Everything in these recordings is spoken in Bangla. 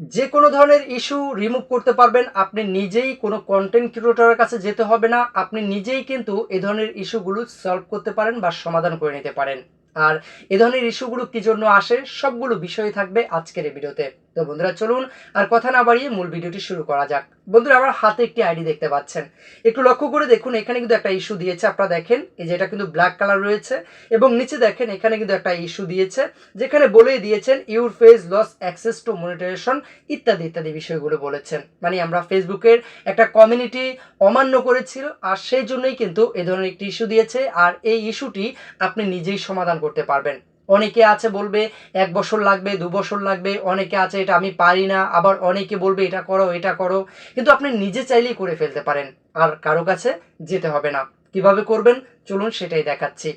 যে কোনো ধরনের ইস্যু রিমুভ করতে পারবেন। আপনি নিজেই কোনো কন্টেন্ট ক্রিয়েটরের কাছে যেতে হবে না। আপনি নিজেই কিন্তু এ ধরনের ইস্যুগুলো সলভ করতে পারেন বা সমাধান করে নিতে পারেন। আর এ ধরনের ইস্যুগুলো কি জন্য আসে, সবগুলো বিষয় থাকবে আজকের এই ভিডিওতে তো বন্ধুরা চলুন আর কথা না বাড়িয়ে মূল ভিডিওটি শুরু করা যাক। বন্ধুরা, আমার হাতে একটি আইডি দেখতে পাচ্ছেন। একটু লক্ষ্য করে দেখুন, এখানে কিন্তু একটা ইস্যু দিয়েছে, আপনারা দেখেন, এই যে এটা কিন্তু ব্ল্যাক কালার রয়েছে এবং নিচে দেখেন, এখানে কিন্তু একটা ইস্যু দিয়েছে, যেখানে বলেই দিয়েছেন your page lost access to monetization ইত্যাদি ইত্যাদি বিষয়গুলো বলেছেন। মানে আমরা ফেসবুকের একটা কমিউনিটি অমান্য করেছিল, আর সেই জন্যই কিন্তু এ ধরনের একটি ইস্যু দিয়েছে, আর এই ইস্যুটি আপনি নিজেই সমাধান করতে পারবেন। অনেকে আছে বলবে এক বছর লাগবে, দু বছর লাগবে, অনেকে আছে এটা আমি পারি না, আবার অনেকে বলবে এটা করো এটা করো। কিন্তু আপনি নিজে চাইলেই করে ফেলতে পারেন, আর কারও কাছে যেতে হবে না। কীভাবে করবেন? চলুন সেটাই দেখাচ্ছি।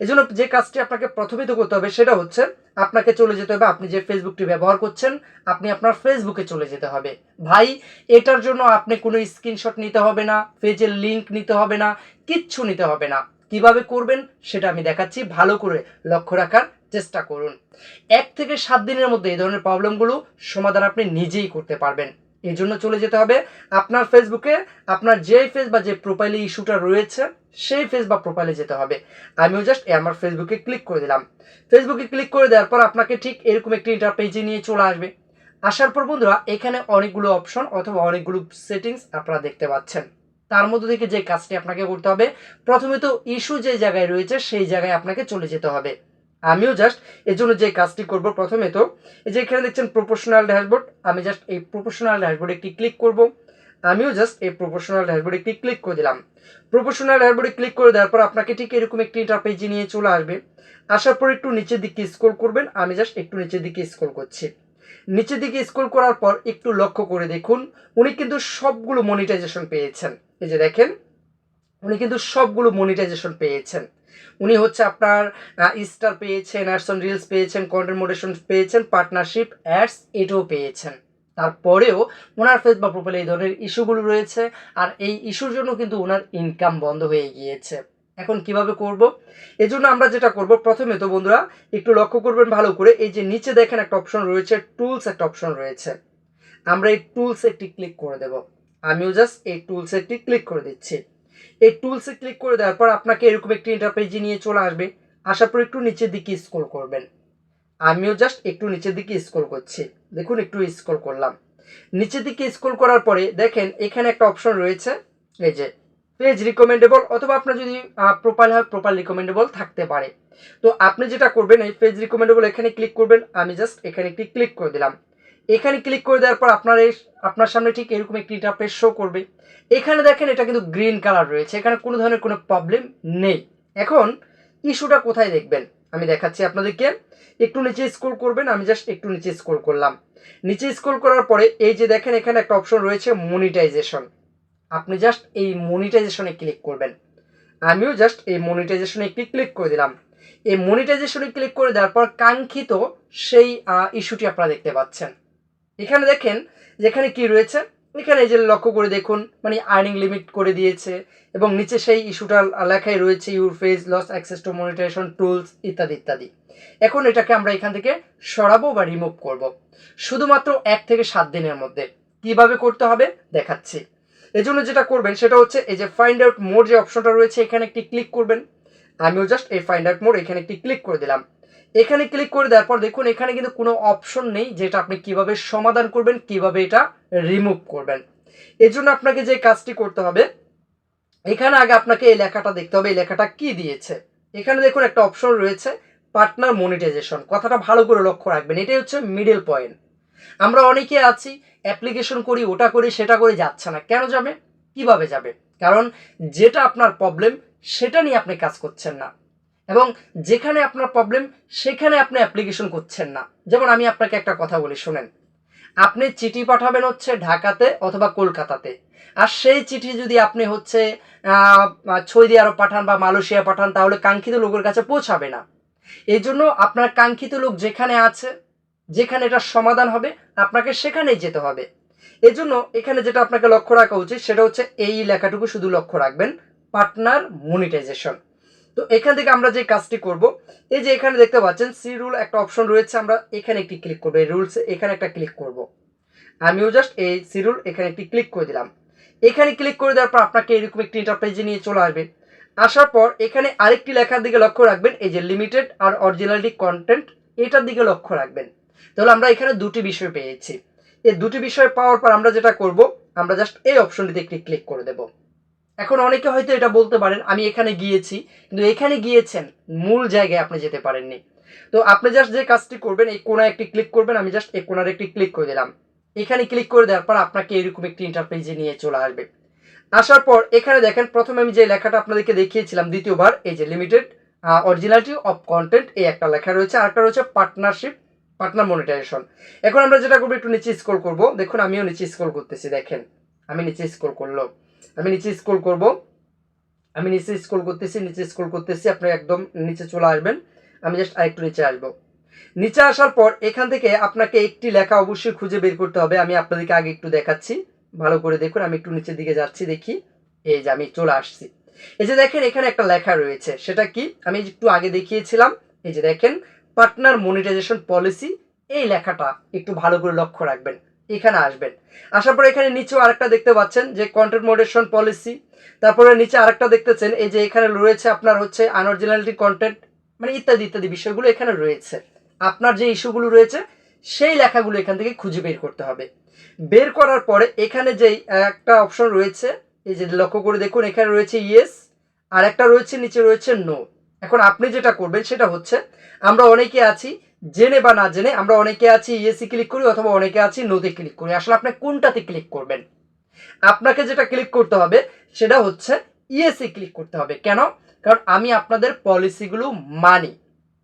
এজন্য যে কাজটি আপনাকে প্রথমে তো করতে হবে সেটা হচ্ছে আপনাকে চলে যেতে হবে, আপনি যে ফেসবুকটি ব্যবহার করছেন, আপনি আপনার ফেসবুকে চলে যেতে হবে। ভাই, এটার জন্য আপনি কোনো স্ক্রিনশট নিতে হবে না পেজের লিংক নিতে হবে না, কিচ্ছু নিতে হবে না। কীভাবে করবেন? সেটা আমি দেখাচ্ছি। ভালো করে লক্ষ্য রাখার চেষ্টা করুন। এক থেকে সাত দিনের মধ্যে এই ধরনের প্রবলেমগুলো সমাধান আপনি নিজেই করতে পারবেন। এই জন্য চলে যেতে হবে আপনার ফেসবুকে, আপনার যে ফেস বা যে প্রোফাইলে ইস্যুটা রয়েছে, সেই ফেস বা প্রোফাইলে যেতে হবে। আমিও জাস্ট আমার ফেসবুকে ক্লিক করে দিলাম। ফেসবুকে ক্লিক করে দেওয়ার পর আপনাকে ঠিক এরকম একটি ইন্টারপেজে নিয়ে চলে আসবে। আসার পর বন্ধুরা, এখানে অনেকগুলো অপশন অথবা অনেকগুলো সেটিংস আপনারা দেখতে পাচ্ছেন। তার মধ্যে থেকে যে কাজটি আপনাকে করতে হবে, প্রথমে তো ইস্যু যে জায়গায় রয়েছে, সেই জায়গায় আপনাকে চলে যেতে হবে। আমিও জাস্ট এর জন্য যে কাজটি করব প্রথমে তো, এই যে এখানে দেখছেন প্রফেশনাল ড্যাশবোর্ড আমি জাস্ট এই প্রফেশনাল ড্যাশবোর্ডে একটি ক্লিক করব। আমিও জাস্ট এই প্রফেশনাল ড্যাশবোর্ডে একটি ক্লিক করে দিলাম। প্রফেশনাল ড্যাশবোর্ডে ক্লিক করে দেওয়ার পর আপনাকে ঠিক এরকম একটি ইন্টারপেজে নিয়ে চলে আসবে। আসার পর একটু নিচের দিকে স্ক্রল করবেন, আমি জাস্ট একটু নিচের দিকে স্ক্রল করছি। নিচের দিকে স্ক্রল করার পর একটু লক্ষ্য করে দেখুন, উনি কিন্তু সবগুলো মনিটাইজেশন পেয়েছেন। এই যে দেখেন উনি কিন্তু সবগুলো মনিটাইজেশন পেয়েছেন। উনি হচ্ছে আপনার স্টার পেয়েছেন অ্যাডস অন রিলস পেয়েছেন কন্টেন্ট মোডেশন পেয়েছেন পার্টনারশিপ অ্যাডস এটাও পেয়েছেন। তারপরেও ওনার ফেস বা প্রোফাইলে এই ধরনের ইস্যুগুলো রয়েছে আর এই ইস্যুর জন্য কিন্তু ওনার ইনকাম বন্ধ হয়ে গিয়েছে। এখন কীভাবে করব? এজন্য আমরা যেটা করব, প্রথমে তো বন্ধুরা একটু লক্ষ্য করবেন ভালো করে, এই যে নিচে দেখেন একটা অপশন রয়েছে টুলস একটা অপশন রয়েছে। আমরা এই টুলস একটি ক্লিক করে দেব। আমিও জাস্ট এই টুলস একটি ক্লিক করে দিচ্ছি। এই টুলসে ক্লিক করে দেওয়ার পর আপনাকে এরকম একটি ইন্টারপেজে নিয়ে চলে আসবে। আসার পর একটু নিচের দিকে স্ক্রল করবেন। আমিও জাস্ট একটু নিচের দিকে স্ক্রল করছি। দেখুন, একটু স্ক্রল করলাম। নিচের দিকে স্ক্রল করার পরে দেখেন, এখানে একটা অপশন রয়েছে। এই যে পেজ রিকমেন্ডেবল অথবা আপনার যদি প্রোফাইল হয় প্রোফাইল রিকমেন্ডেবল থাকতে পারে। তো আপনি যেটা করবেন, এই পেজ রিকমেন্ডেবল এখানে ক্লিক করবেন। আমি জাস্ট এখানে একটি ক্লিক করে দিলাম। এখানে ক্লিক করে দেওয়ার পর আপনার এই আপনার সামনে ঠিক এরকম একটি ইন্টারপেজ শো করবে। এখানে দেখেন এটা কিন্তু গ্রিন কালার রয়েছে, এখানে কোনো ধরনের কোনো প্রবলেম নেই। এখন ইস্যুটা কোথায় দেখবেন? আমি দেখাচ্ছি আপনাদেরকে। একটু নিচে স্ক্রল করবেন, আমি জাস্ট একটু নিচে স্ক্রল করলাম। নিচে স্ক্রল করার পরে এই যে দেখেন, এখানে একটা অপশন রয়েছে মনিটাইজেশন আপনি জাস্ট এই মনিটাইজেশনে ক্লিক করবেন। আমিও জাস্ট এই মনিটাইজেশনে একটি ক্লিক করে দিলাম। এই মনিটাইজেশনে ক্লিক করে দেওয়ার পর কাঙ্ক্ষিত সেই ইস্যুটি আপনারা দেখতে পাচ্ছেন। এখানে দেখেন, যেখানে কি রয়েছে, এখানে এই যে লক্ষ্য করে দেখুন মানে আর্নিং লিমিট করে দিয়েছে এবং নিচে সেই ইস্যুটা লেখাই রয়েছে your page lost access to monetization tools ইত্যাদি ইত্যাদি। এখন এটাকে আমরা এখান থেকে সরাবো বা রিমুভ করব। শুধুমাত্র এক থেকে সাত দিনের মধ্যে। কীভাবে করতে হবে? দেখাচ্ছি। এজন্য যেটা করবেন, সেটা হচ্ছে এই যে ফাইন্ড আউট মোড যে অপশনটা রয়েছে, এখানে একটি ক্লিক করবেন। আমিও জাস্ট এই ফাইন্ড আউট মোড এখানে একটি ক্লিক করে দিলাম। এখানে ক্লিক করে দেওয়ার পর দেখুন, এখানে কিন্তু কোনো অপশন নেই যেটা আপনি কীভাবে সমাধান করবেন, কীভাবে এটা রিমুভ করবেন। এর জন্য আপনাকে যে কাজটি করতে হবে, এখানে আগে আপনাকে এই লেখাটা দেখতে হবে, এই লেখাটা কি দিয়েছে। এখানে দেখুন একটা অপশন রয়েছে পার্টনার মনিটাইজেশন কথাটা ভালো করে লক্ষ্য রাখবেন, এটাই হচ্ছে মিডল পয়েন্ট আমরা অনেকে আছি অ্যাপ্লিকেশন করি, ওটা করি, সেটা করে যাচ্ছে না। কেন যাবে? কীভাবে যাবে? কারণ যেটা আপনার প্রবলেম সেটা নিয়ে আপনি কাজ করছেন না। এবং যেখানে আপনার প্রবলেম সেখানে আপনি অ্যাপ্লিকেশন করছেন না। যেমন আমি আপনাকে একটা কথা বলি, শোনেন। আপনি চিঠি পাঠাবেন হচ্ছে ঢাকাতে অথবা কলকাতাতে। আর সেই চিঠি যদি আপনি হচ্ছে সৌদি আরব পাঠান বা মালয়েশিয়া পাঠান, তাহলে কাঙ্ক্ষিত লোকের কাছে পৌঁছাবে না। এই জন্য আপনার কাঙ্ক্ষিত লোক যেখানে আছে, যেখানে এটার সমাধান হবে, আপনাকে সেখানেই যেতে হবে। এজন্য এখানে যেটা আপনাকে লক্ষ্য রাখা উচিত, সেটা হচ্ছে এই লেখাটুকু শুধু লক্ষ্য রাখবেন। Partner monetization. তো এখান থেকে আমরা যে কাজটি করব, এই যে এখানে দেখতে পাচ্ছেন সি রুল একটা অপশন রয়েছে, আমরা এখানে একটি ক্লিক করব, এই রুলস এখানে একটা ক্লিক করব। আমিও জাস্ট এই সি রুল এখানে একটি ক্লিক করে দিলাম। এখানে ক্লিক করে দেওয়ার পর আপনাকে এরকম একটি ইন্টারপ্রাইজে নিয়ে চলে আসবে। আসার পর এখানে আরেকটি লেখার দিকে লক্ষ্য রাখবেন, এই যে লিমিটেড আর অরিজিনালিটি কন্টেন্ট এটার দিকে লক্ষ্য রাখবেন। তাহলে আমরা এখানে দুটি বিষয় পেয়েছি। এই দুটি বিষয় পাওয়ার পর আমরা যেটা করব, আমরা জাস্ট এই অপশনটিতে একটি ক্লিক করে দেব। এখন অনেকে হয়তো এটা বলতে পারেন, আমি এখানে গিয়েছি, কিন্তু এখানে গিয়েছেন, মূল জায়গায় আপনি যেতে পারেননি। তো আপনি জাস্ট যে কাজটি করবেন, এই কোনায় একটি ক্লিক করবেন, আমি জাস্ট এই কোনার একটি ক্লিক করে দিলাম। এখানে ক্লিক করে দেওয়ার পর আপনাকে এরকম একটি ইন্টারপ্রাইজে নিয়ে চলে আসবে। আসার পর এখানে দেখেন, প্রথমে আমি যে লেখাটা আপনাদেরকে দেখিয়েছিলাম দ্বিতীয়বার, এই যে লিমিটেড অরিজিনালিটি অফ কন্টেন্ট এই একটা লেখা রয়েছে। আরেকটা রয়েছে পার্টনারশিপ পার্টনার মনিটাইজেশন এখন আমরা যেটা করব, একটু নিচে স্ক্রল করব। দেখুন, আমিও নিচে স্ক্রল করতেছি, দেখেন। আমি নিচে স্ক্রল করল আমি নিচে স্ক্রল করব। আমি নিচে স্ক্রল করতেছি, নিচে স্ক্রল করতেছি, আপনি একদম নিচে চলে আসবেন। আমি জাস্ট আরেকটু নিচে আসব। নিচে আসার পর এখান থেকে আপনাকে একটি লেখা অবশ্যই খুঁজে বের করতে হবে। আমি আপনাদেরকে আগে একটু দেখাচ্ছি। ভালো করে দেখুন, আমি একটু নিচের দিকে যাচ্ছি, দেখি। এই যে আমি চলে আসছি। এই যে দেখেন, এখানে একটা লেখা রয়েছে। সেটা কি? আমি একটু আগে দেখিয়েছিলাম। এই যে দেখেন, পার্টনার মনিটাইজেশন পলিসি। এই লেখাটা একটু ভালো করে লক্ষ্য রাখবেন। এখানে আসবেন। আসার পর এখানে নিচেও আরেকটা দেখতে পাচ্ছেন, যে কন্টেন্ট মডারেশন পলিসি তারপরে নিচে আরেকটা দেখতেছেন, এই যে এখানে রয়েছে আপনার হচ্ছে আনঅরিজিনালিটি কন্টেন্ট মানে ইত্যাদি ইত্যাদি বিষয়গুলো এখানে রয়েছে। আপনার যে ইস্যুগুলো রয়েছে, সেই লেখাগুলো এখান থেকে খুঁজে বের করতে হবে। বের করার পরে এখানে যেই একটা অপশন রয়েছে, এই যে লক্ষ্য করে দেখুন, এখানে রয়েছে ইয়েস আর একটা রয়েছে, নিচে রয়েছে নো এখন আপনি যেটা করবেন, সেটা হচ্ছে, আমরা অনেকে আছি জেনে বা না জেনে আমরা অনেকে আছি ইয়েসি ক্লিক করি অথবা অনেকে আছি নোতে ক্লিক করি। আসলে আপনি কোনটাতে ক্লিক করবেন? আপনাকে যেটা ক্লিক করতে হবে সেটা হচ্ছে ইয়েসি ক্লিক করতে হবে। কেন? কারণ আমি আপনাদের পলিসিগুলো মানি।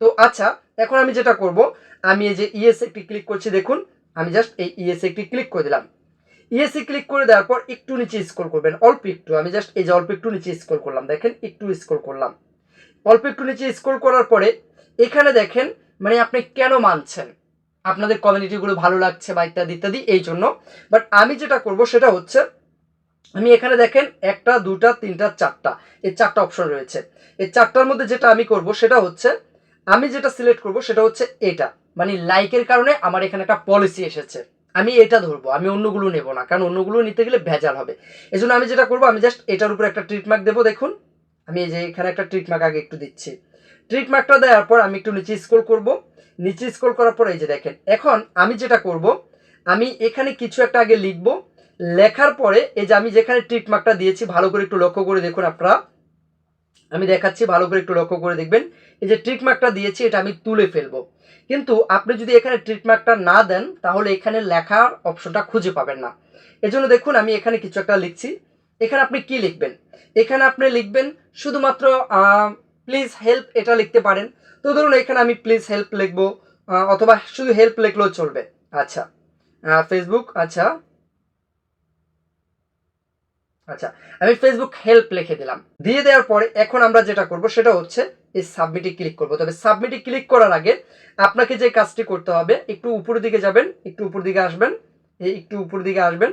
তো আচ্ছা এখন আমি যেটা করব, আমি এই যে ইএস একটি ক্লিক করছি, দেখুন, আমি জাস্ট এই ইএস একটি ক্লিক করে দিলাম। ইএসি ক্লিক করে দেওয়ার পর একটু নিচে স্ক্রল করবেন, অল্প একটু। আমি জাস্ট এই যে অল্প একটু নিচে স্ক্রল করলাম, দেখেন, একটু স্ক্রল করলাম। অল্প একটু নিচে স্ক্রল করার পরে এখানে দেখেন মানে আপনি কেন মানছেন? আপনাদের কমিউনিটিগুলো ভালো লাগছে বা ইত্যাদি ইত্যাদি, এই জন্য। বাট আমি যেটা করব সেটা হচ্ছে, আমি এখানে দেখেন একটা, দুটা, তিনটা, চারটা, এই চারটা অপশন রয়েছে। এই চারটার মধ্যে যেটা আমি করব সেটা হচ্ছে, আমি যেটা সিলেক্ট করব সেটা হচ্ছে এটা। মানে লাইকের কারণে আমার এখানে একটা পলিসি এসেছে। আমি এটা ধরবো, আমি অন্যগুলো নেব না, কারণ অন্যগুলো নিতে গেলে ভেজাল হবে। এই জন্য আমি যেটা করব, আমি জাস্ট এটার উপর একটা ট্রিটমার্ক দেবো, দেখুন। আমি এই যে এখানে একটা ট্রিটমার্ক আগে একটু দিচ্ছি। ট্রিটমার্কটা দেওয়ার পর আমি একটু নিচে স্ক্রল করব। নিচে স্ক্রল করার পর এই যে দেখেন, এখন আমি যেটা করব, আমি এখানে কিছু একটা আগে লিখব। লেখার পরে এই যে আমি যেখানে ট্রিটমার্কটা দিয়েছি, ভালো করে একটু লক্ষ্য করে দেখুন আপনারা। আমি দেখাচ্ছি, ভালো করে একটু লক্ষ্য করে দেখবেন। এই যে ট্রিটমার্কটা দিয়েছি, এটা আমি তুলে ফেলব। কিন্তু আপনি যদি এখানে ট্রিটমার্কটা না দেন, তাহলে এখানে লেখার অপশনটা খুঁজে পাবেন না। এজন্য দেখুন, আমি এখানে কিছু একটা লিখছি। এখানে আপনি কি লিখবেন? এখানে আপনি লিখবেন, শুধুমাত্র প্লিজ হেল্প এটা লিখতে পারেন। তো ধরুন এখানে আমি প্লিজ হেল্প লিখব অথবা শুধু হেল্প লিখলেও চলবে। আচ্ছা ফেসবুক আচ্ছা। আচ্ছা আমি ফেসবুক হেল্প লিখে দিলাম। দিয়ে দেওয়ার পরে এখন আমরা যেটা করব সেটা হচ্ছে এই সাবমিটে ক্লিক করব। তবে সাবমিটে ক্লিক করার আগে আপনাকে যে কাজটি করতে হবে, একটু উপরের দিকে যাবেন, একটু উপর দিকে আসবেন, এই একটু উপর দিকে আসবেন।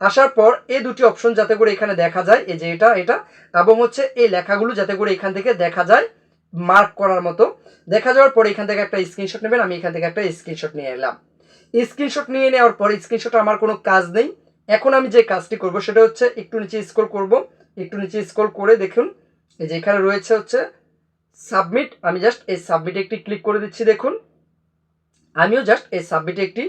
আসার পর এই দুটি অপশন যাতে করে এখানে দেখা যায়, এই যে এটা এটা, এবং হচ্ছে এই লেখাগুলো যাতে করে এখান থেকে দেখা যায় মার্ক করার মতো। দেখা যাওয়ার পরে এখান থেকে একটা স্ক্রিনশট নেবেন, আমি এখান থেকে একটা স্ক্রিনশট নিয়ে এলাম। স্ক্রিনশট নিয়ে নেওয়ার পরে স্ক্রিনশট আমার কোনো কাজ নেই। এখন আমি যে কাজটি করব সেটা হচ্ছে একটু নিচে স্ক্রল করব। একটু নিচে স্ক্রল করে দেখুন, এই যে এখানে রয়েছে হচ্ছে সাবমিট আমি জাস্ট এই সাবমিটে একটি ক্লিক করে দিচ্ছি, দেখুন। আমিও জাস্ট এই সাবমিটে একটি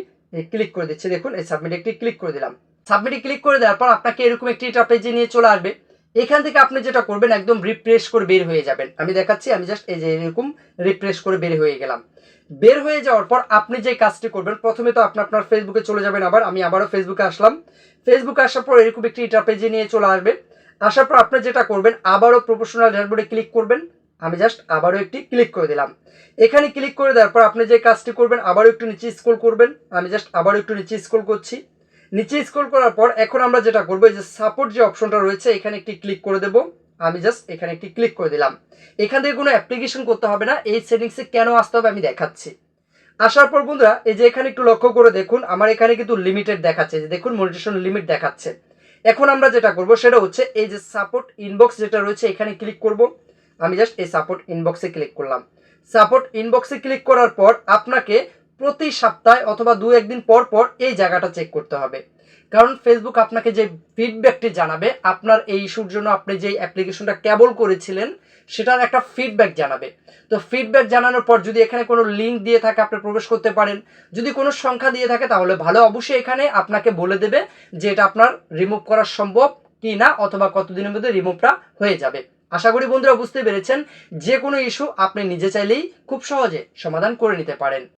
ক্লিক করে দিচ্ছি, দেখুন, এই সাবমিটে একটি ক্লিক করে দিলাম। সাবমিটে ক্লিক করে দেওয়ার পর আপনাকে এরকম একটি পেজে নিয়ে চলে আসবে। এখান থেকে আপনি যেটা করবেন, একদম রিফ্রেশ করে বের হয়ে যাবেন। আমি দেখাচ্ছি, আমি জাস্ট এই যে এরকম রিফ্রেশ করে বের হয়ে গেলাম। বের হয়ে যাওয়ার পর আপনি যে কাজটি করবেন, প্রথমে তো আপনি আপনার ফেসবুকে চলে যাবেন আবার, আমি আবারও ফেসবুকে আসলাম। ফেসবুকে আসার পর এরকম একটি পেজে নিয়ে চলে আসবে। আসার পর আপনি যেটা করবেন, আবারও প্রফেশনাল ড্যাশবোর্ডে ক্লিক করবেন। আমি জাস্ট আবারও একটি ক্লিক করে দিলাম। এখানে ক্লিক করে দেওয়ার পর আপনি যে কাজটি করবেন, আবারও একটু নিচে স্ক্রল করবেন। আমি জাস্ট আবারও একটু নিচে স্ক্রল করছি। নিচে স্ক্রল করার পর এখন আমরা যেটা করব যে সাপোর্ট যে অপশনটা রয়েছে, এখানে একটি ক্লিক করে দেবো। আমি জাস্ট এখানে একটি ক্লিক করে দিলাম। এখান থেকে কোনো অ্যাপ্লিকেশন করতে হবে না, এই সেটিংসে কেন আসতে হবে আমি দেখাচ্ছি। আসার পর বন্ধুরা, এই যে এখানে একটু লক্ষ্য করে দেখুন, আমার এখানে কিন্তু লিমিটেড দেখাচ্ছে যে দেখুন মনিটেশন লিমিট দেখাচ্ছে। এখন আমরা যেটা করব, সেটা হচ্ছে এই যে সাপোর্ট ইনবক্স যেটা রয়েছে, এখানে ক্লিক করব। আমি জাস্ট এই সাপোর্ট ইনবক্সে ক্লিক করলাম। সাপোর্ট ইনবক্সে ক্লিক করার পর আপনাকে প্রতি সপ্তাহে অথবা দু একদিন পর পর এই জায়গাটা চেক করতে হবে। কারণ ফেসবুক আপনাকে যে ফিডব্যাকটি জানাবে, আপনার এই ইস্যুর জন্য আপনি যে অ্যাপ্লিকেশনটা কেবল করেছিলেন, সেটার একটা ফিডব্যাক জানাবে। তো ফিডব্যাক জানানোর পর যদি এখানে কোনো লিঙ্ক দিয়ে থাকে, আপনি প্রবেশ করতে পারেন। যদি কোনো সংখ্যা দিয়ে থাকে, তাহলে ভালো, অবশ্যই এখানে আপনাকে বলে দেবে যে এটা আপনার রিমুভ করা সম্ভব কি না অথবা কতদিনের মধ্যে রিমুভটা হয়ে যাবে। আশা করি বন্ধুরা বুঝতে পেরেছেন, যে কোনো ইস্যু আপনি নিজে চাইলেই খুব সহজে সমাধান করে নিতে পারেন।